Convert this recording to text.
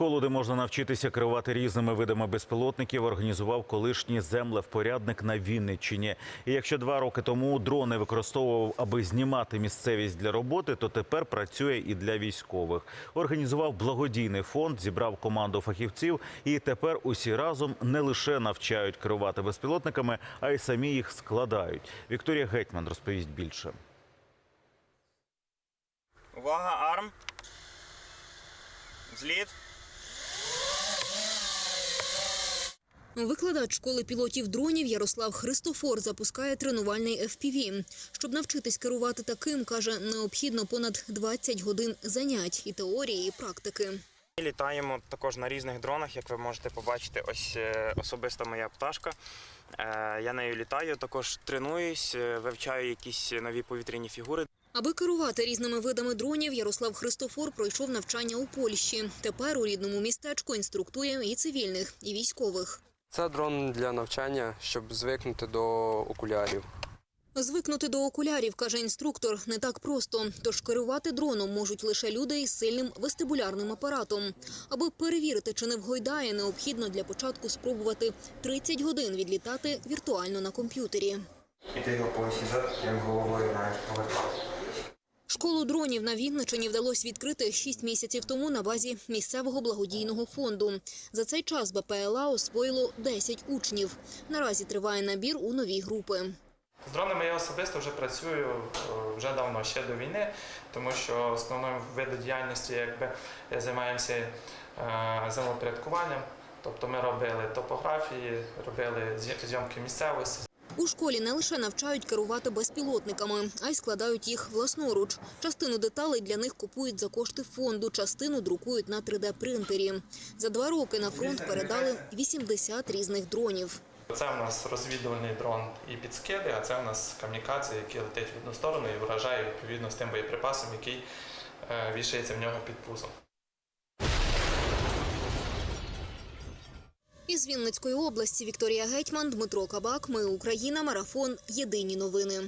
Школу, де можна навчитися керувати різними видами безпілотників, організував колишній землевпорядник на Вінниччині. І якщо два роки тому дрони використовував, аби знімати місцевість для роботи, то тепер працює і для військових. Організував благодійний фонд, зібрав команду фахівців, і тепер усі разом не лише навчають керувати безпілотниками, а й самі їх складають. Вікторія Гетьман розповість більше. Увага, арм. Зліт. Викладач школи пілотів дронів Ярослав Христофор запускає тренувальний FPV. Щоб навчитись керувати таким, каже, необхідно понад 20 годин занять і теорії, і практики. І Літаємо також на різних дронах, як ви можете побачити, ось е, особиста моя пташка. Е, Я нею літаю, також тренуюсь, е, вивчаю якісь нові повітряні фігури. Аби керувати різними видами дронів, Ярослав Христофор пройшов навчання у Польщі. Тепер у рідному містечку інструктує і цивільних, і військових. Це дрон для навчання, щоб звикнути до окулярів. Звикнути до окулярів, каже інструктор, не так просто. Тож керувати дроном можуть лише люди із сильним вестибулярним апаратом. Аби перевірити, чи не вгойдає, необхідно для початку спробувати 30 годин відлітати віртуально на комп'ютері. І ти його посідав, як головою маєш повертати. Школу дронів на Вінничині вдалося відкрити 6 місяців тому на базі місцевого благодійного фонду. За цей час БПЛА освоїло 10 учнів. Наразі триває набір у нові групи. З дронами я особисто вже працюю е, вже давно, ще до війни, тому що основним видом діяльності якби займаємося е, землепорядкуванням. Тобто ми робили топографії, робили зйомки місцевості. У школі не лише навчають керувати безпілотниками, а й складають їх власноруч. Частину деталей для них купують за кошти фонду, частину друкують на 3D-принтері. За два роки на фронт передали 80 різних дронів. Це в нас розвідувальний дрон і підскиди, а це в нас камікадзе, який летить в одну сторону і вражає відповідно з тим боєприпасом, який е, вішається в нього під пузом. Із Вінницької області Вікторія Гетьман, Дмитро Кабак. Ми Україна. Марафон. Єдині новини.